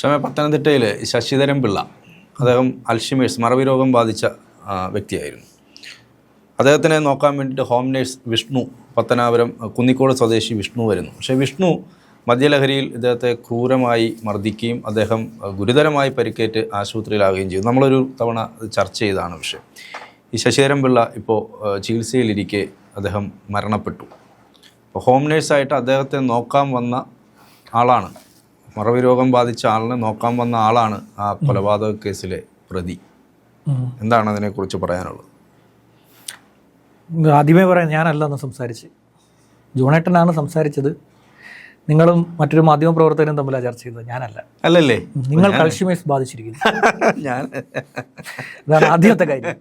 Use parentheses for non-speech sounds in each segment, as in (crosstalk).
ക്ഷമ പത്തനംതിട്ടയിൽ ശശിധരൻ പിള്ള അദ്ദേഹം അൽഷിമേഴ്സ് മറവി രോഗം ബാധിച്ച വ്യക്തിയായിരുന്നു. അദ്ദേഹത്തിനെ നോക്കാൻ വേണ്ടിയിട്ട് ഹോം നേഴ്സ് വിഷ്ണു പത്തനാപുരം കുന്നിക്കോട് സ്വദേശി വിഷ്ണു വരുന്നു. പക്ഷേ വിഷ്ണു മദ്യലഹരിയിൽ ഇദ്ദേഹത്തെ ക്രൂരമായി മർദ്ദിക്കുകയും അദ്ദേഹം ഗുരുതരമായി പരിക്കേറ്റ് ആശുപത്രിയിലാവുകയും ചെയ്തു. നമ്മളൊരു തവണ ചർച്ച ചെയ്തതാണ് വിഷയം ഈ ശശിധരൻ പിള്ള ഇപ്പോൾ ചികിത്സയിലിരിക്കെ അദ്ദേഹം മരണപ്പെട്ടു. അപ്പോൾ ഹോം നേഴ്സായിട്ട് അദ്ദേഹത്തെ നോക്കാൻ വന്ന ആളാണ് മറവി രോഗം ബാധിച്ച ആളിനെ നോക്കാൻ വന്ന ആളാണ് ആ കൊലപാതക കേസിലെ പ്രതി. എന്താണ് അതിനെക്കുറിച്ച് പറയാനുള്ളത്? ആദ്യമേ പറയാം ഞാനല്ല എന്ന് സംസാരിച്ച്. ജോണേട്ടനാണ് സംസാരിച്ചത്. നിങ്ങളും മറ്റൊരു മാധ്യമ പ്രവർത്തകരും തമ്മിലാണ് ചർച്ച ചെയ്തത്. ഞാനല്ല. അല്ലല്ലേ? നിങ്ങൾ കൾഷ്യമേഴ്സ് ബാധിച്ചിരിക്കുന്നു. (laughs) ഞാൻ അതാണ് ആദ്യത്തെ കാര്യം.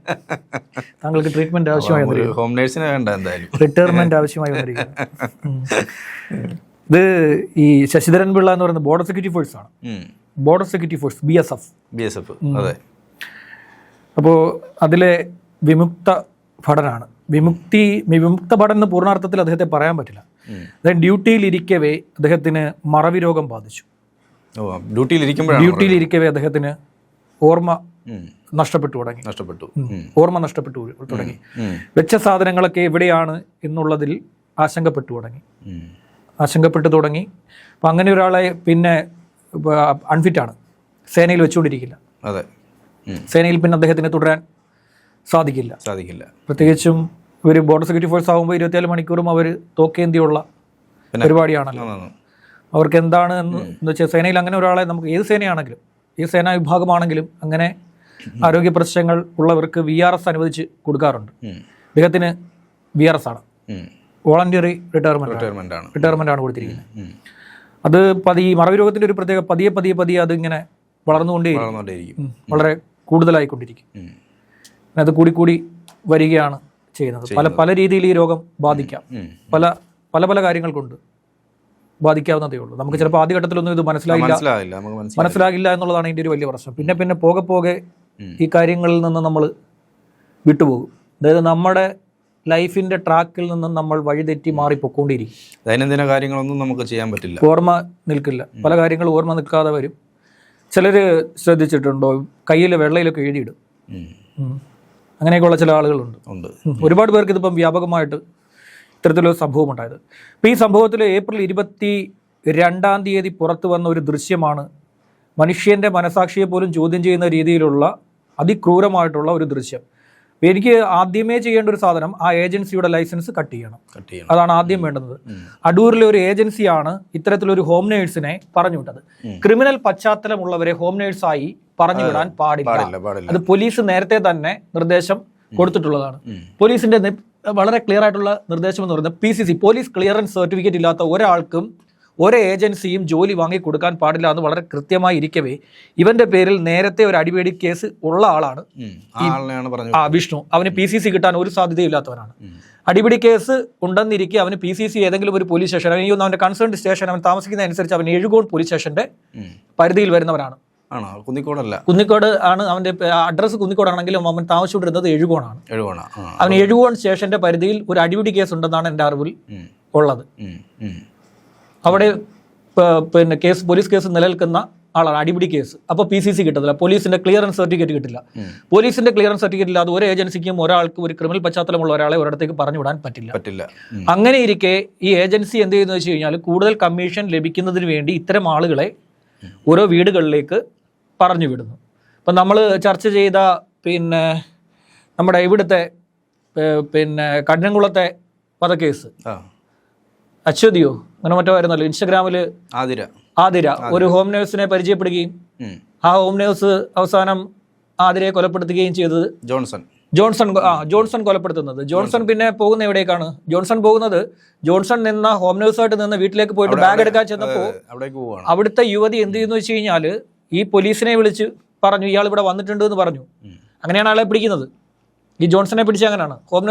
താങ്കൾക്ക് ട്രീറ്റ്മെന്റ് ആവശ്യമായി ഹോം നേഴ്സിനെ വേണ്ട എന്തായാലും. റിട്ടയർമെന്റ് ആവശ്യമായി വന്നിരിക്കുന്നു. ഇത് ഈ ശശിധരൻ പിള്ള എന്ന് പറയുന്ന ബോർഡർ സെക്യൂരിറ്റി ഫോഴ്സ് ആണ്. Border security force B S F B S F അതെ. അപ്പോൾ അതിലെ വിമുക്ത ഭടനാണ്. വിമുക്തി വിമുക്ത ഭടൻ എന്ന് പൂർണാർത്ഥത്തിൽ അദ്ദേഹത്തെ പറയാൻ പറ്റില്ല. അദ്ദേഹം ഡ്യൂട്ടിയിൽ ഇരിക്കവേ അദ്ദേഹത്തിന് മറവി രോഗം ബാധിച്ചു. ഇരിക്കവേ അദ്ദേഹത്തിന് ഓർമ്മ. നഷ്ടപ്പെട്ടു തുടങ്ങി. നഷ്ടപ്പെട്ടു. ഓർമ്മ നഷ്ടപ്പെട്ടു തുടങ്ങി. വെച്ച സാധനങ്ങളൊക്കെ എവിടെയാണ് എന്നുള്ളതിൽ ആശങ്കപ്പെട്ടു തുടങ്ങി. ആശങ്കപ്പെട്ടു തുടങ്ങി. അപ്പം അങ്ങനെ ഒരാളെ പിന്നെ അൺഫിറ്റാണ് സേനയിൽ വെച്ചുകൊണ്ടിരിക്കില്ല. അതെ. സേനയിൽ പിന്നെ അദ്ദേഹത്തിന് തുടരാൻ സാധിക്കില്ല. സാധിക്കില്ല. പ്രത്യേകിച്ചും ഇവർ ബോർഡർ സെക്യൂരിറ്റി ഫോഴ്സ് ആകുമ്പോൾ ഇരുപത്തിയാൽ മണിക്കൂറും അവർ തോക്കേന്തിയുള്ള? പരിപാടിയാണല്ലോ. അവർക്ക് എന്താണ് എന്ന് വെച്ചാൽ സേനയിൽ അങ്ങനെ ഒരാളെ നമുക്ക് ഏത് സേനയാണെങ്കിലും ഏത് സേനാ വിഭാഗമാണെങ്കിലും അങ്ങനെ ആരോഗ്യ പ്രശ്നങ്ങൾ ഉള്ളവർക്ക് വി ആർ എസ് അനുവദിച്ച് കൊടുക്കാറുണ്ട്. അദ്ദേഹത്തിന് വി ആർ എസ് ആണ്. വോളണ്ടിയറി റിട്ടയർമെന്റ് റിട്ടയർമെന്റ് ആണ്. റിട്ടയർമെന്റ് ആണ് കൊടുത്തിരിക്കുന്നത്. അത് പതി മറവി രോഗത്തിന്റെ ഒരു പ്രത്യേക പതിയെ പതിയെ പതിയെ അത് ഇങ്ങനെ വളർന്നുകൊണ്ടേയിരിക്കും. വളർന്നുകൊണ്ടേയിരിക്കും വളരെ കൂടുതലായിക്കൊണ്ടിരിക്കും. അത് കൂടി കൂടി വരികയാണ് ചെയ്യുന്നത്. പല പല രീതിയിൽ ഈ രോഗം ബാധിക്കാം. പല പല പല കാര്യങ്ങൾ കൊണ്ട് ബാധിക്കാവുന്നതേ ഉള്ളൂ. നമുക്ക് ചിലപ്പോൾ ആദ്യഘട്ടത്തിലൊന്നും ഇത് മനസ്സിലായില്ല. മനസ്സിലാകില്ല എന്നുള്ളതാണ് ഇതിന്റെ ഒരു വലിയ പ്രശ്നം. പിന്നെ പിന്നെ പോകെ പോകെ ഈ കാര്യങ്ങളിൽ നിന്ന് നമ്മൾ വിട്ടുപോകും. അതായത് നമ്മുടെ ലൈഫിന്റെ ട്രാക്കിൽ നിന്നും നമ്മൾ വഴിതെറ്റി മാറി പൊക്കോണ്ടിരിക്കും ദൈനംദിന കാര്യങ്ങളൊന്നും നമുക്ക് ചെയ്യാൻ പറ്റില്ല. ഓർമ്മ നിൽക്കില്ല. പല കാര്യങ്ങളും ഓർമ്മ നിൽക്കാതെ വരും. ചിലർ ശ്രദ്ധിച്ചിട്ടുണ്ടോ? കയ്യിൽ വെള്ളയിലൊക്കെ എഴുതിയിടും. അങ്ങനെയൊക്കെയുള്ള ചില ആളുകളുണ്ട്. ഉണ്ട്. ഒരുപാട് പേർക്ക് ഇതിപ്പം വ്യാപകമായിട്ട് ഇത്തരത്തിലൊരു സംഭവം ഉണ്ടായത് അപ്പോൾ ഈ സംഭവത്തിൽ ഏപ്രിൽ ഇരുപത്തി രണ്ടാം തീയതി പുറത്തു വന്ന ഒരു ദൃശ്യമാണ് മനുഷ്യന്റെ മനസാക്ഷിയെ പോലും ചോദ്യം ചെയ്യുന്ന രീതിയിലുള്ള അതിക്രൂരമായിട്ടുള്ള ഒരു ദൃശ്യം. എനിക്ക് ആദ്യമേ ചെയ്യേണ്ട ഒരു സാധനം ആ ഏജൻസിയുടെ ലൈസൻസ് കട്ട് ചെയ്യണം. കട്ട് ചെയ്യണം. അതാണ് ആദ്യം വേണ്ടത് അടൂരിലെ ഒരു ഏജൻസിയാണ് ഇത്തരത്തിലൊരു ഹോം നേഴ്സിനെ പറഞ്ഞു വിട്ടത്. ക്രിമിനൽ പശ്ചാത്തലമുള്ളവരെ ഹോം നേഴ്സായി പറഞ്ഞു വിടാൻ പാടില്ല. അത് പോലീസ് നേരത്തെ തന്നെ നിർദ്ദേശം കൊടുത്തിട്ടുള്ളതാണ്. പോലീസിന്റെ വളരെ ക്ലിയർ ആയിട്ടുള്ള നിർദ്ദേശം എന്ന് പറയുന്നത് P C C police clearance certificate ഇല്ലാത്ത ഒരാൾക്കും ഒരു ഏജൻസിയും ജോലി വാങ്ങി കൊടുക്കാൻ പാടില്ല എന്ന് വളരെ കൃത്യമായി ഇരിക്കവേ ഇവന്റെ പേരിൽ നേരത്തെ ഒരു അടിപേടി കേസ് ഉള്ള ആളാണ്. ആ വിഷ്ണു. അവന് പി സി സി കിട്ടാൻ ഒരു സാധ്യതയില്ലാത്തവനാണ്. അടിപിടി കേസ് ഉണ്ടെന്നിരിക്കെ അവന് പി സി സി ഏതെങ്കിലും ഒരു പോലീസ് സ്റ്റേഷൻ അല്ലെങ്കിൽ അവന്റെ കൺസേൺ സ്റ്റേഷൻ അവൻ താമസിക്കുന്ന അനുസരിച്ച് അവൻ എഴുകോൺ പോലീസ് സ്റ്റേഷന്റെ പരിധിയിൽ വരുന്നവരാണ് ആണോ? കുന്നിക്കോടല്ല. കുന്നിക്കോട് ആണ് അവന്റെ അഡ്രസ്സ് കുന്നിക്കോടാണെങ്കിലും അവൻ താമസിച്ചുകൊണ്ടിരുന്നത് എഴുകോണാണ്. എഴുവണ അവൻ എഴുകോൺ സ്റ്റേഷന്റെ പരിധിയിൽ ഒരു അടിപിടി കേസ് ഉണ്ടെന്നാണ് എന്റെ അറിവിൽ ഉള്ളത്. അവിടെ പിന്നെ കേസ് പോലീസ് കേസ് നിലനിൽക്കുന്ന ആളാണ് അടിപിടി കേസ്. അപ്പോൾ പി സി സി കിട്ടത്തില്ല. പോലീസിന്റെ ക്ലിയറൻസ് സർട്ടിഫിക്കറ്റ് കിട്ടില്ല. പോലീസിന്റെ ക്ലിയറൻസ് സർട്ടിഫിക്കറ്റ് ഇല്ലാതെ ഒരു ഏജൻസിക്കും ഒരാൾക്ക് ഒരു ക്രിമിനൽ പശ്ചാത്തലമുള്ള ഒരാളെ ഒരിടത്തേക്ക് പറഞ്ഞു വിടാൻ പറ്റില്ല. പറ്റില്ല. അങ്ങനെ ഇരിക്കെ ഈ ഏജൻസി എന്ത് ചെയ്യുന്നു വെച്ച് കഴിഞ്ഞാൽ കൂടുതൽ കമ്മീഷൻ ലഭിക്കുന്നതിന് വേണ്ടി ഇത്തരം ആളുകളെ ഓരോ വീടുകളിലേക്ക് പറഞ്ഞു വിടുന്നു അപ്പം നമ്മൾ ചർച്ച ചെയ്ത പിന്നെ നമ്മുടെ ഇവിടുത്തെ പിന്നെ കഠിനംകുളത്തെ വധക്കേസ്. അശ്വതിയോ? അങ്ങനെ മറ്റോ ആയിരുന്നല്ലോ ഇൻസ്റ്റഗ്രാമിൽ ആതിര. ആതിര. ഒരു ഹോം നേഴ്സിനെ പരിചയപ്പെടുകയും ആ ഹോം നേഴ്സ് അവസാനം ആതിരയെ കൊലപ്പെടുത്തുകയും ചെയ്തത് ജോൺസൺ. ജോൺസൺ ആ ജോൺസൺ കൊലപ്പെടുത്തുന്നത്. ജോൺസൺ പിന്നെ പോകുന്ന എവിടേക്കാണ്? ജോൺസൺ പോകുന്നത് ജോൺസൺ നിന്ന ഹോം നേഴ്സായിട്ട് നിന്ന് വീട്ടിലേക്ക് പോയിട്ട് ബാഗ് എടുക്കാൻ ചെന്നപ്പോൾ അവിടുത്തെ യുവതി എന്ത് ചെയ്യുന്നു വെച്ച് കഴിഞ്ഞാൽ ഈ പോലീസിനെ വിളിച്ച് പറഞ്ഞു ഇയാൾ ഇവിടെ വന്നിട്ടുണ്ട് എന്ന് പറഞ്ഞു. അങ്ങനെയാണ് ആളെ പിടിക്കുന്നത്. ഈ ജോൺസനെ പിടിച്ച അങ്ങനെയാണ് ഹോം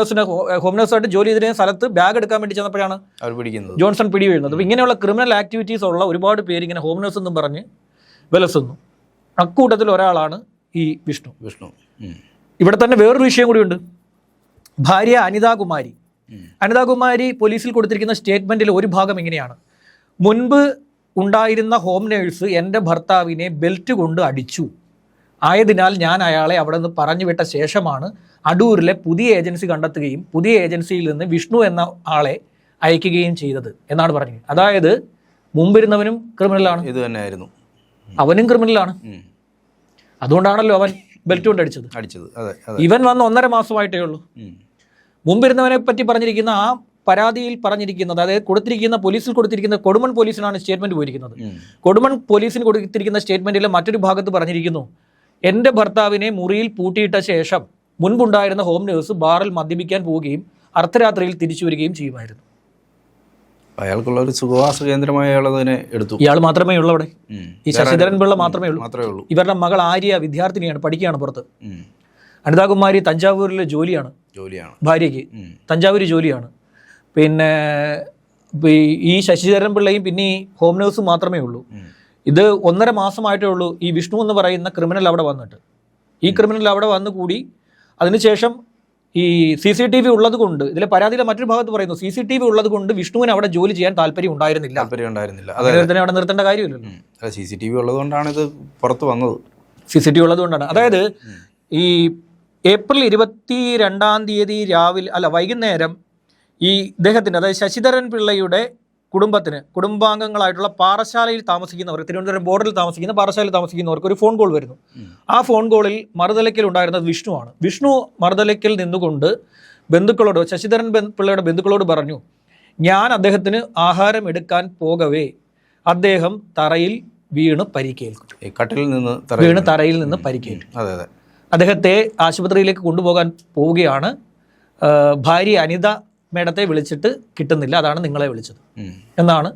ഹോംനേഴ്സായിട്ട് ജോലി ചെയ്തിരുന്ന സ്ഥലത്ത് ബാഗ് എടുക്കാൻ വേണ്ടി ചെന്നപ്പോഴാണ് ജോൺസൺ പിടി വീഴുന്നത് അപ്പോൾ ഇങ്ങനെയുള്ള ക്രിമിനൽ ആക്ടിവിറ്റീസ് ഉള്ള ഒരുപാട് പേര് ഇങ്ങനെ ഹോംനേഴ്സ് എന്നും പറഞ്ഞ് വിലസുന്നു. അക്കൂട്ടത്തിൽ ഒരാളാണ് ഈ വിഷ്ണു. വിഷ്ണു. ഇവിടെ തന്നെ വേറൊരു വിഷയം കൂടിയുണ്ട് ഭാര്യ അനിതാകുമാരി. അനിതാകുമാരി പോലീസിൽ കൊടുത്തിരിക്കുന്ന സ്റ്റേറ്റ്മെന്റിൽ ഒരു ഭാഗം ഇങ്ങനെയാണ്. മുൻപ് ഉണ്ടായിരുന്ന ഹോം നേഴ്സ് എന്റെ ഭർത്താവിനെ ബെൽറ്റ് കൊണ്ട് അടിച്ചു. ആയതിനാൽ ഞാൻ അയാളെ അവിടെ നിന്ന് പറഞ്ഞു വിട്ട ശേഷമാണ് അടൂരിലെ പുതിയ ഏജൻസി കണ്ടെത്തുകയും പുതിയ ഏജൻസിയിൽ നിന്ന് വിഷ്ണു എന്ന ആളെ അയക്കുകയും ചെയ്തത് എന്നാണ് പറഞ്ഞത്. അതായത് മുമ്പിരുന്നവനും ക്രിമിനലാണ് ഇത് തന്നെയായിരുന്നു. അവനും ക്രിമിനലാണ്. അതുകൊണ്ടാണല്ലോ അവൻ ബെൽറ്റ് കൊണ്ട് അടിച്ചത്. അടിച്ചത്. ഇവൻ വന്ന് ഒന്നര മാസമായിട്ടേ ഉള്ളൂ. മുമ്പിരുന്നവനെ പറ്റി പറഞ്ഞിരിക്കുന്ന ആ പരാതിയിൽ പറഞ്ഞിരിക്കുന്നത് അതായത് കൊടുത്തിരിക്കുന്ന പോലീസിൽ കൊടുത്തിരിക്കുന്ന കൊടുമൺ പോലീസിനാണ് സ്റ്റേറ്റ്മെന്റ് പോയിരിക്കുന്നത്. കൊടുമൺ പോലീസിന് കൊടുത്തിരിക്കുന്ന സ്റ്റേറ്റ്മെന്റിലെ മറ്റൊരു ഭാഗത്ത് പറഞ്ഞിരിക്കുന്നു എന്റെ ഭർത്താവിനെ മുറിയിൽ പൂട്ടിയിട്ട ശേഷം മുൻപുണ്ടായിരുന്ന ഹോം നേഴ്സ് ബാറിൽ മദ്യപിക്കാൻ പോവുകയും അർദ്ധരാത്രിയിൽ തിരിച്ചു വരികയും ചെയ്യുമായിരുന്നു. അയാൾക്കുള്ള ഒരു സുഖവാസ കേന്ദ്രമായി അയാൾ അതിനെ എടുത്തു. ഇയാൾ മാത്രമേ ഉള്ളൂ അവിടെ. ഈ ശശിധരൻ പിള്ള മാത്രമേ ഉള്ളൂ. മാത്രമേ ഉള്ളൂ. ഇവരുടെ മകൾ ആര്യ വിദ്യാർത്ഥിനിയാണ് പഠിക്കുകയാണ് പുറത്ത്. അനിതാകുമാരി തഞ്ചാവൂരിലെ ജോലിയാണ്. ജോലിയാണ്. ഭാര്യയ്ക്ക്. ഉം. തഞ്ചാവൂർ ജോലിയാണ്. പിന്നെ ഈ- ശശിധരൻ പിള്ളയും പിന്നെ ഈ ഹോം നേഴ്സും മാത്രമേ ഉള്ളൂ. ഇത് ഒന്നര മാസമായിട്ടേ ഉള്ളൂ. ഈ വിഷ്ണു എന്ന് പറയുന്ന ക്രിമിനൽ അവിടെ വന്നിട്ട്. ഈ ക്രിമിനൽ അവിടെ വന്നുകൂടി അതിനുശേഷം ഈ സി സി ടി വി ഉള്ളത് കൊണ്ട് ഇതിലെ പരാതിയിലെ മറ്റൊരു ഭാഗത്ത് പറയുന്നു സി സി ടി വി ഉള്ളത് കൊണ്ട് വിഷ്ണുവിന് അവിടെ ജോലി ചെയ്യാൻ താല്പര്യം ഉണ്ടായിരുന്നില്ല. താല്പര്യം ഉണ്ടായിരുന്നില്ല. അതെ അങ്ങനെ അവിടെ നിർത്തേണ്ട കാര്യമില്ലല്ലോ. സി സി ടി വി ഉള്ളതുകൊണ്ടാണ് ഇത് പുറത്ത് വന്നത്. സി സി ടി വി ഉള്ളത് കൊണ്ടാണ്. അതായത് ഈ ഏപ്രിൽ ഇരുപത്തി രണ്ടാം തീയതി രാവിലെ അല്ല വൈകുന്നേരം ഈ ഇദ്ദേഹത്തിന്റെ അതായത് ശശിധരൻ പിള്ളയുടെ കുടുംബത്തിന് കുടുംബാംഗങ്ങളായിട്ടുള്ള പാറശാലയിൽ താമസിക്കുന്നവർ തിരുവനന്തപുരം ബോർഡിൽ താമസിക്കുന്ന പാറശാലയിൽ താമസിക്കുന്നവർക്ക് ഒരു ഫോൺ കോൾ വരുന്നു. ആ ഫോൺ കോളിൽ മറുതലയ്ക്കൽ ഉണ്ടായിരുന്നത് വിഷ്ണുവാണ്. വിഷ്ണു മറുതലയ്ക്കൽ നിന്നുകൊണ്ട് ബന്ധുക്കളോട് ശശിധരൻ പിള്ളയുടെ ബന്ധുക്കളോട് പറഞ്ഞു ഞാൻ അദ്ദേഹത്തിന് ആഹാരം എടുക്കാൻ പോകവേ. അദ്ദേഹം തറയിൽ വീണ് പരിക്കേൽക്കും. കട്ടിലിൽ നിന്ന് വീണ് തറയിൽ നിന്ന് പരിക്കേൽക്കും അതെ അതെ. അദ്ദേഹത്തെ ആശുപത്രിയിലേക്ക് കൊണ്ടുപോകാൻ പോവുകയാണ് ഭാര്യ അനിത മേഡത്തെ വിളിച്ചിട്ട് കിട്ടുന്നില്ല അതാണ് നിങ്ങളെ വിളിച്ചത്. എന്നാണ്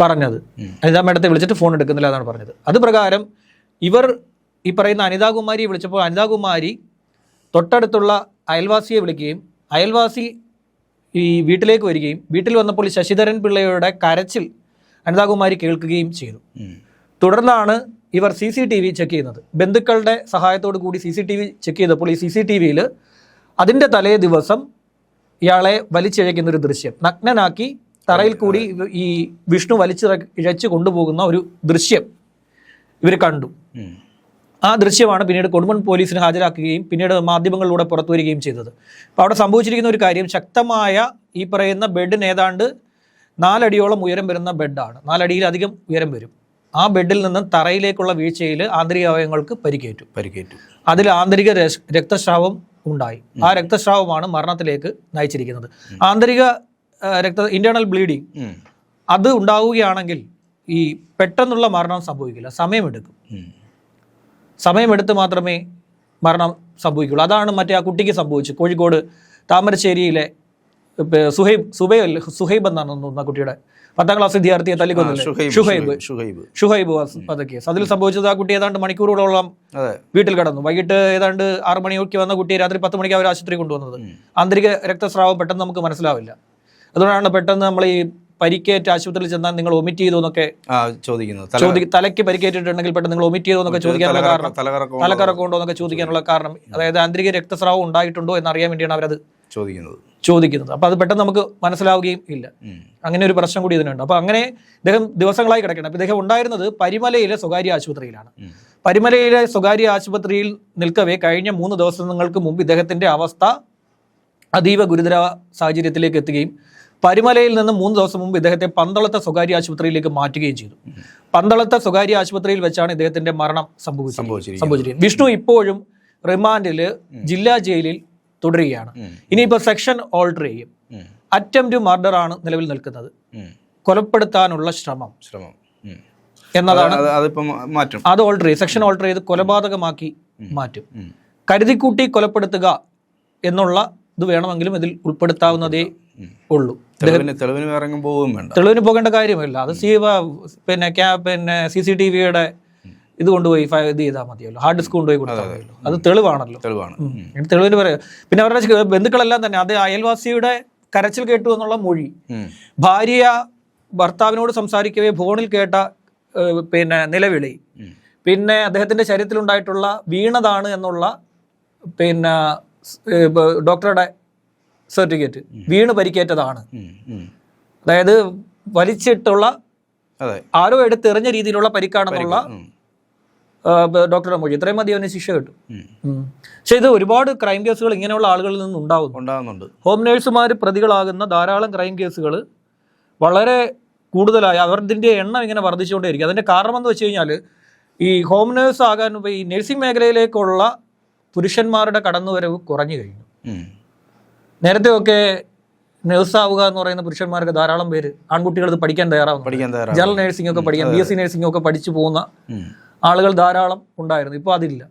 പറഞ്ഞത്. അനിത മേഡത്തെ വിളിച്ചിട്ട് ഫോൺ എടുക്കുന്നില്ല എന്നാണ് പറഞ്ഞത്. അത് പ്രകാരം ഇവർ ഈ പറയുന്ന അനിതാകുമാരിയെ വിളിച്ചപ്പോൾ അനിതാകുമാരി തൊട്ടടുത്തുള്ള അയൽവാസിയെ വിളിക്കുകയും അയൽവാസി ഈ വീട്ടിലേക്ക് വരികയും വീട്ടിൽ വന്നപ്പോൾ ശശിധരൻ പിള്ളയുടെ കരച്ചിൽ അനിതാകുമാരി കേൾക്കുകയും ചെയ്തു. തുടർന്നാണ് ഇവർ C C T V check ചെയ്യുന്നത്. ബന്ധുക്കളുടെ സഹായത്തോടു കൂടി C C T V check ചെയ്തപ്പോൾ ഈ സി സി ടി വിയിൽ അതിന്റെ തലേ ദിവസം ഇയാളെ വലിച്ചിഴയ്ക്കുന്ന ഒരു ദൃശ്യം. നഗ്നനാക്കി തറയിൽ കൂടി ഈ വിഷ്ണു വലിച്ച് ഇഴച്ച് കൊണ്ടുപോകുന്ന ഒരു ദൃശ്യം ഇവർ കണ്ടു. ആ ദൃശ്യമാണ് പിന്നീട് കൊടുമൺ പോലീസിന് ഹാജരാക്കുകയും പിന്നീട് മാധ്യമങ്ങളിലൂടെ പുറത്തു വരികയും ചെയ്തത്. അപ്പോൾ അവിടെ സംഭവിച്ചിരിക്കുന്ന ഒരു കാര്യം ശക്തമായ ഈ പറയുന്ന ബെഡിന് ഏതാണ്ട് നാലടിയോളം ഉയരം വരുന്ന ബെഡാണ്. നാലടിയിലധികം ഉയരം വരും. ആ ബെഡിൽ നിന്ന് തറയിലേക്കുള്ള വീഴ്ചയിൽ ആന്തരിക അവയവങ്ങൾക്ക് പരിക്കേറ്റു. പരിക്കേറ്റു. അതിൽ ആന്തരിക രക്തസ്രാവം ഉണ്ടായി. ആ രക്തസ്രാവമാണ് മരണത്തിലേക്ക് നയിച്ചിരിക്കുന്നത്. ആന്തരിക രക്ത ഇന്റേണൽ ബ്ലീഡിങ് അത് ഉണ്ടാവുകയാണെങ്കിൽ ഈ പെട്ടെന്നുള്ള മരണം സംഭവിക്കില്ല. സമയമെടുക്കും. സമയമെടുത്ത് മാത്രമേ മരണം സംഭവിക്കുള്ളൂ. അതാണ് മറ്റേ ആ കുട്ടിക്ക് സംഭവിച്ചത്. കോഴിക്കോട് താമരശ്ശേരിയിലെ സുഹൈബ് സുബൈബ് സുഹൈബ് എന്നാണ് തോന്നുന്നു കുട്ടിയുടെ പത്താം ക്ലാസ് വിദ്യാർത്ഥിയെ തല്ലിക്കൊന്നില്ലേ? ഷുഹൈബ് ഷുഹൈബ്. അതൊക്കെ അതിൽ സംഭവിച്ചത് ആ കുട്ടി ഏതാണ്ട് മണിക്കൂറുകളോളം വീട്ടിൽ കടന്നു. വൈകിട്ട് ഏതാണ്ട് ആറ് മണിക്ക് വന്ന കുട്ടി രാത്രി പത്ത് മണിക്ക് അവർ ആശുപത്രി കൊണ്ടുവന്നത്. ആന്തരിക രക്തസ്രാവം പെട്ടെന്ന് നമുക്ക് മനസ്സിലാവില്ല. അതുകൊണ്ടാണ് പെട്ടെന്ന് നമ്മൾ ഈ പരിക്കേറ്റ് ആശുപത്രിയിൽ ചെന്നാൽ നിങ്ങൾ ഒമിറ്റ് ചെയ്തു എന്നൊക്കെ ചോദിക്കുന്നു. ചോദിക്കുന്നത് തല ചോദി തലയ്ക്ക് പരിക്കേറ്റിട്ടുണ്ടെങ്കിൽ പെട്ടെന്ന് നിങ്ങൾ ഒമിറ്റ് ചെയ്തു എന്നൊക്കെ ചോദിക്കാനുള്ള കാരണം. തലകറക്കം ഉണ്ടോ? എന്നൊക്കെ ചോദിക്കാനുള്ള കാരണം. അതായത് ആന്തരിക രക്തസ്രാവം ഉണ്ടായിട്ടുണ്ടോ എന്നറിയാൻ വേണ്ടിയാണ് അവരത് ചോദിക്കുന്നത്. ചോദിക്കുന്നത്. അപ്പോൾ അത് പെട്ടെന്ന് നമുക്ക് മനസ്സിലാവുകയും ഇല്ല. അങ്ങനെ ഒരു പ്രശ്നം കൂടി ഇതിനുണ്ട്. അപ്പോൾ അങ്ങനെ ഇദ്ദേഹം ദിവസങ്ങളായി കിടക്കണം അപ്പോൾ ഇദ്ദേഹം ഉണ്ടായിരുന്നത് പരിമലയിലെ സ്വകാര്യ ആശുപത്രിയിലാണ്. പരിമലയിലെ സ്വകാര്യ ആശുപത്രിയിൽ നിൽക്കവേ കഴിഞ്ഞ മൂന്ന് ദിവസങ്ങൾക്ക് മുമ്പ് ഇദ്ദേഹത്തിന്റെ അവസ്ഥ അതീവ ഗുരുതര സാഹചര്യത്തിലേക്ക് എത്തുകയും പരിമലയിൽ നിന്ന് മൂന്ന് ദിവസം മുമ്പ് ഇദ്ദേഹത്തെ പന്തളത്തെ സ്വകാര്യ ആശുപത്രിയിലേക്ക് മാറ്റുകയും ചെയ്തു. പന്തളത്തെ സ്വകാര്യ ആശുപത്രിയിൽ വെച്ചാണ് ഇദ്ദേഹത്തിന്റെ മരണം സംഭവിച്ചത്. സംഭവിച്ചിരിക്കുന്നത്. വിഷ്ണു ഇപ്പോഴും റിമാൻഡിൽ ജില്ലാ ജയിലിൽ തുടരുകയാണ്. ഇനിയിപ്പോ ഇനിയിപ്പോൾ സെക്ഷൻ ഓൾട്ടർ ചെയ്യും. അറ്റം ടു മർഡർ ആണ് നിലവിൽ നിൽക്കുന്നത്. കൊലപ്പെടുത്താനുള്ള ശ്രമം. ശ്രമം. എന്നതാണ് മാറ്റും. അത് ഓൾട്ടർ ചെയ്യും. സെക്ഷൻ ഓൾട്ടർ ചെയ്ത് കൊലപാതകമാക്കി മാറ്റും. കരുതിക്കൂട്ടി കൊലപ്പെടുത്തുക എന്നുള്ള ഇത് വേണമെങ്കിലും ഇതിൽ ഉൾപ്പെടുത്താവുന്നതേ. ഉള്ളൂ. തെളിവിന് പോകേണ്ട കാര്യമില്ല. അത് സി പിന്നെ പിന്നെ സി സി ടി വിയുടെ ഇത് കൊണ്ടുപോയി ഇത് ചെയ്താൽ മതിയല്ലോ. ഹാർഡ് ഡിസ്ക് കൊണ്ടുപോയി കൊടുത്താൽ മതിയല്ലോ. അത് തെളിവാണല്ലോ. തെളിവാണ്. തെളിവിന് പറയാം. പിന്നെ അവരുടെ ബന്ധുക്കളെല്ലാം തന്നെ അത് അയൽവാസിയുടെ കരച്ചിൽ കേട്ടു എന്നുള്ള മൊഴി. ഭാര്യ ഭർത്താവിനോട് സംസാരിക്കവേ ഫോണിൽ കേട്ട പിന്നെ നിലവിളി. പിന്നെ അദ്ദേഹത്തിന്റെ ശരീരത്തിലുണ്ടായിട്ടുള്ള വീണതാണ് എന്നുള്ള പിന്നെ ഡോക്ടറുടെ സർട്ടിഫിക്കറ്റ്. വീണ് പരിക്കേറ്റതാണ്. അതായത് വലിച്ചിട്ടുള്ള ആരോ എടുത്തെറിഞ്ഞ രീതിയിലുള്ള പരിക്കാണെന്നുള്ള ഡോക്ടറുടെ മൊഴി ഇത്രയും മതി അവന് ശിക്ഷ കിട്ടും. ഉം. ഇത് ഒരുപാട് ക്രൈം കേസുകൾ ഇങ്ങനെയുള്ള ആളുകളിൽ നിന്ന് ഉണ്ടാകുന്നു ഉണ്ടാകുന്നുണ്ട് ഹോം നേഴ്സുമാർ പ്രതികളാകുന്ന ധാരാളം ക്രൈം കേസുകൾ വളരെ കൂടുതലായി അവരുടെ എണ്ണം ഇങ്ങനെ വർദ്ധിച്ചുകൊണ്ടേയിരിക്കും. അതിന്റെ കാരണം എന്ന് വെച്ച് കഴിഞ്ഞാൽ ഈ ഹോം നേഴ്സ് ആകാൻ ഈ നഴ്സിംഗ് മേഖലയിലേക്കുള്ള പുരുഷന്മാരുടെ കടന്നുവരവ് കുറഞ്ഞു കഴിഞ്ഞു. നേരത്തെ നേരത്തെയൊക്കെ നേഴ്സ് ആവുക എന്ന് പറയുന്ന പുരുഷന്മാർക്ക് ധാരാളം പേര് ആൺകുട്ടികൾ ഇത് പഠിക്കാൻ തയ്യാറാവുന്നു പഠിക്കാൻ ജനറൽ നേഴ്സിംഗ് ഒക്കെ പഠിക്കാൻ ബി എസ് സി നേഴ്സിംഗ് ഒക്കെ പഠിച്ചു പോകുന്ന. ആളുകൾ ധാരാളം ഉണ്ടായിരുന്നു. ഇപ്പോൾ അതില്ല.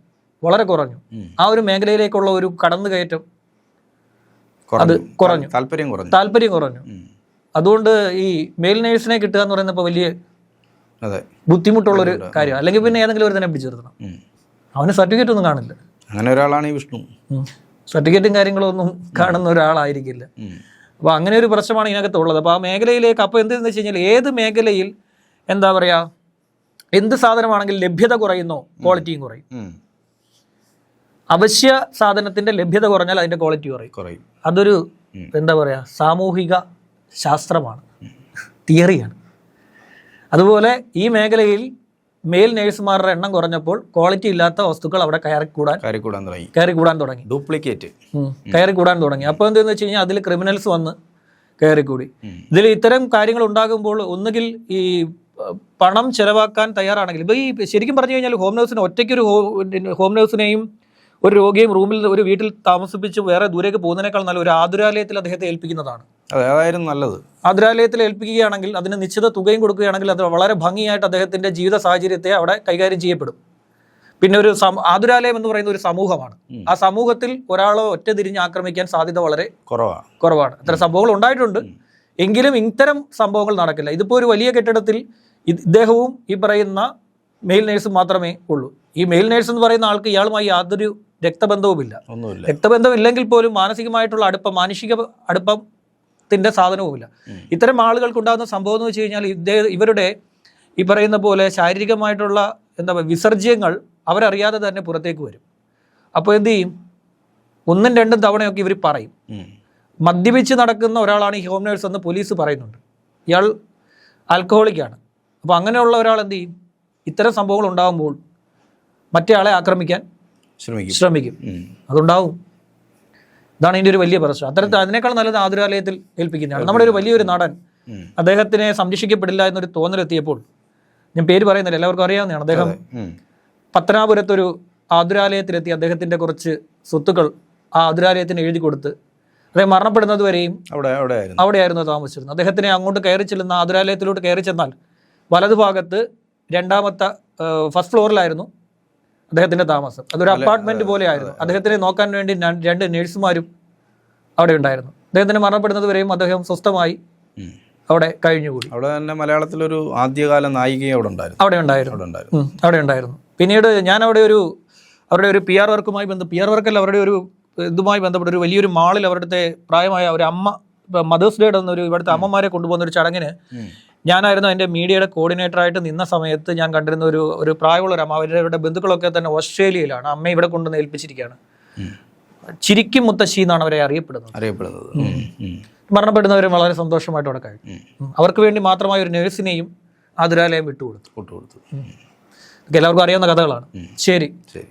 വളരെ കുറഞ്ഞു. ആ ഒരു മേഖലയിലേക്കുള്ള ഒരു കടന്നു കയറ്റം അത് കുറഞ്ഞു. താല്പര്യം കുറഞ്ഞു. താല്പര്യം കുറഞ്ഞു. അതുകൊണ്ട് ഈ മെയിൽ നേഴ്സിനെ കിട്ടുക എന്ന് പറയുന്നത് ഇപ്പോൾ വലിയ അതെ. ബുദ്ധിമുട്ടുള്ളൊരു കാര്യം. അല്ലെങ്കിൽ പിന്നെ ഏതെങ്കിലും ഒരു തന്നെ പിടിച്ചിരുത്തണം അവന് സർട്ടിഫിക്കറ്റ് ഒന്നും കാണില്ല. അങ്ങനെ ഒരാളാണ് ഈ വിഷ്ണു. സർട്ടിഫിക്കറ്റും കാര്യങ്ങളും ഒന്നും കാണുന്ന ഒരാളായിരിക്കില്ല. അപ്പൊ അപ്പോൾ അങ്ങനെ ഒരു പ്രശ്നമാണ് ഇതിനകത്ത് ഉള്ളത് അപ്പോൾ ആ മേഖലയിലേക്ക് അപ്പോൾ എന്തെന്ന് വെച്ച് കഴിഞ്ഞാൽ ഏത് മേഖലയിൽ എന്താ പറയുക എന്ത് സാധനമാണെങ്കിലും ലഭ്യത കുറയുന്നു ക്വാളിറ്റിയും കുറയും. അവശ്യ സാധനത്തിന്റെ ലഭ്യത കുറഞ്ഞാൽ അതിന്റെ ക്വാളിറ്റി കുറയും. കുറയും. അതൊരു എന്താ പറയാ സാമൂഹിക ശാസ്ത്രമാണ്. തിയറിയാണ് അതുപോലെ ഈ മേഖലയിൽ മെയിൽ നേഴ്സുമാരുടെ എണ്ണം കുറഞ്ഞപ്പോൾ ക്വാളിറ്റി ഇല്ലാത്ത വസ്തുക്കൾ അവിടെ കയറി കൂടാൻ കയറി കൂടാൻ തുടങ്ങി. കയറി കൂടാൻ തുടങ്ങി. ഡ്യൂപ്ലിക്കേറ്റ് കയറി കൂടാൻ തുടങ്ങി. അപ്പോൾ എന്താന്ന് വെച്ച് കഴിഞ്ഞാൽ അതിൽ ക്രിമിനൽസ് വന്ന് കയറിക്കൂടി. കൂടി ഇതിൽ ഇത്തരം കാര്യങ്ങൾ ഉണ്ടാകുമ്പോൾ ഒന്നുകിൽ ഈ പണം ചിലവാക്കാൻ തയ്യാറാണെങ്കിൽ ഇപ്പോൾ ഈ ശരിക്കും പറഞ്ഞു കഴിഞ്ഞാൽ ഹോം നേഴ്സിന് ഒറ്റയ്ക്ക് ഒരു ഹോം നേഴ്സിനെയും ഒരു രോഗിയും റൂമിൽ ഒരു വീട്ടിൽ താമസിപ്പിച്ച് വേറെ ദൂരേക്ക് പോകുന്നതിനേക്കാൾ നല്ല ഒരു ആതുരാലയത്തിൽ അദ്ദേഹത്തെ ഏൽപ്പിക്കുന്നതാണ്. അതെ അതായിരുന്നു നല്ലത്. ആതുരാലയത്തിൽ ഏൽപ്പിക്കുകയാണെങ്കിൽ അതിന് നിശ്ചിത തുകയും കൊടുക്കുകയാണെങ്കിൽ അത് വളരെ ഭംഗിയായിട്ട് അദ്ദേഹത്തിന്റെ ജീവിത സാഹചര്യത്തെ അവിടെ കൈകാര്യം ചെയ്യപ്പെടും. പിന്നെ ഒരു ആതുരാലയം എന്ന് പറയുന്ന ഒരു സമൂഹമാണ്. ആ സമൂഹത്തിൽ ഒരാളെ ഒറ്റ തിരിഞ്ഞ് ആക്രമിക്കാൻ സാധ്യത വളരെ കുറവാണ്. കുറവാണ് അത്തരം സംഭവങ്ങൾ ഉണ്ടായിട്ടുണ്ട്. എങ്കിലും ഇത്തരം സംഭവങ്ങൾ നടക്കില്ല. ഇതിപ്പോൾ ഒരു വലിയ കെട്ടിടത്തിൽ ഇദ്ദേഹവും ഈ പറയുന്ന മെയിൽ നേഴ്സും മാത്രമേ ഉള്ളൂ. ഈ മെയിൽ നേഴ്സ് എന്ന് പറയുന്ന ആൾക്ക് ഇയാളുമായി യാതൊരു രക്തബന്ധവുമില്ല. രക്തബന്ധം ഇല്ലെങ്കിൽ പോലും മാനസികമായിട്ടുള്ള അടുപ്പം മാനുഷിക അടുപ്പത്തിന്റെ സാധനവുമില്ല. ഇത്തരം ആളുകൾക്ക് ഉണ്ടാകുന്ന സംഭവം എന്ന് വെച്ച് കഴിഞ്ഞാൽ ഇവരുടെ ഈ പറയുന്ന പോലെ ശാരീരികമായിട്ടുള്ള എന്താ പറയുക വിസർജ്യങ്ങൾ അവരറിയാതെ തന്നെ പുറത്തേക്ക് വരും. അപ്പോൾ എന്ത് ചെയ്യും? ഒന്നും രണ്ടും തവണയൊക്കെ ഇവർ പറയും. മദ്യപിച്ച് നടക്കുന്ന ഒരാളാണ് ഈ ഹോം നേഴ്സ് എന്ന് പോലീസ് പറയുന്നുണ്ട്. ഇയാൾ ആൽക്കഹോളിക്കാണ്. അപ്പോൾ അങ്ങനെയുള്ള ഒരാൾ എന്ത് ചെയ്യും? ഇത്തരം സംഭവങ്ങൾ ഉണ്ടാകുമ്പോൾ മറ്റേ ആളെ ആക്രമിക്കാൻ ശ്രമിക്കും. ശ്രമിക്കും. അതുണ്ടാവും. ഇതാണ് ഇതിന്റെ ഒരു വലിയ പ്രശ്നം. അത്തരത്തിൽ അതിനേക്കാൾ നല്ലത് ആതുരാലയത്തിൽ ഏൽപ്പിക്കുന്നതാണ്. നമ്മുടെ ഒരു വലിയൊരു നടൻ അദ്ദേഹത്തിനെ സംരക്ഷിക്കപ്പെടില്ല എന്നൊരു തോന്നലെത്തിയപ്പോൾ ഞാൻ പേര് പറയുന്നില്ല എല്ലാവർക്കും അറിയാവുന്നതാണ്. അദ്ദേഹം. പത്തനാപുരത്തൊരു ആതുരാലയത്തിലെത്തി അദ്ദേഹത്തിന്റെ കുറച്ച് സ്വത്തുക്കൾ ആ ആതുരാലയത്തിന് എഴുതി കൊടുത്ത് അദ്ദേഹം മരണപ്പെടുന്നത് വരെയും അവിടെ അവിടെയായിരുന്നു. താമസിച്ചിരുന്നത്. അദ്ദേഹത്തിനെ അങ്ങോട്ട് കയറി ചെല്ലുന്ന ആതുരാലയത്തിലോട്ട് കയറി ചെന്നാൽ വലതുഭാഗത്ത് രണ്ടാമത്തെ ഫസ്റ്റ് ഫ്ലോറിലായിരുന്നു അദ്ദേഹത്തിന്റെ താമസം. അതൊരു അപ്പാർട്ട്മെന്റ് പോലെ ആയിരുന്നു അദ്ദേഹത്തിനെ നോക്കാൻ വേണ്ടി രണ്ട് നഴ്സുമാരും അവിടെ ഉണ്ടായിരുന്നു. അദ്ദേഹത്തിന് മരണപ്പെടുന്നത് വരെയും അദ്ദേഹം സ്വസ്ഥമായി അവിടെ കഴിഞ്ഞുകൂടി അവിടെ തന്നെ മലയാളത്തിലൊരു ആദ്യകാല നായികയും അവിടെ ഉണ്ടായിരുന്നു. അവിടെ ഉണ്ടായിരുന്നു. അവിടെ ഉണ്ടായിരുന്നു. അവിടെ ഉണ്ടായിരുന്നു. പിന്നീട് ഞാൻ അവിടെ ഒരു അവരുടെ ഒരു പി ആർ വർക്കുമായി ബന്ധം പി ആർ വർക്കല്ല അവരുടെ ഒരു ഇതുമായി ബന്ധപ്പെട്ട ഒരു വലിയൊരു മാളിൽ അവരുടെ പ്രായമായ ഒരു അമ്മ മദേഴ്സ് ഡേ ഒരു ഇവിടുത്തെ അമ്മമാരെ കൊണ്ടുപോകുന്ന ഒരു ചടങ്ങിന് ഞാനായിരുന്നു എന്റെ മീഡിയയുടെ കോർഡിനേറ്ററായിട്ട് നിന്ന സമയത്ത് ഞാൻ കണ്ടിരുന്ന ഒരു ഒരു പ്രായമുള്ള ഒരു അമ്മ. അവരുടെ ബന്ധുക്കളൊക്കെ തന്നെ ഓസ്ട്രേലിയയിലാണ്. അമ്മ ഇവിടെ കൊണ്ടുവന്ന് ഏൽപ്പിച്ചിരിക്കുകയാണ്. ചിരിക്കും മുത്തശ്ശി എന്നാണ് അവരെ അറിയപ്പെടുന്നത്. അറിയപ്പെടുന്നത്. മരണപ്പെടുന്നവരും വളരെ സന്തോഷമായിട്ട് അവിടെ കഴിഞ്ഞു. അവർക്ക് വേണ്ടി മാത്രമായ ഒരു നഴ്സിനെയും ആതുരാലയം വിട്ടുകൊടുത്തു. വിട്ടുകൊടുത്തു. എല്ലാവർക്കും അറിയാവുന്ന കഥകളാണ്. ശരി. ശരി.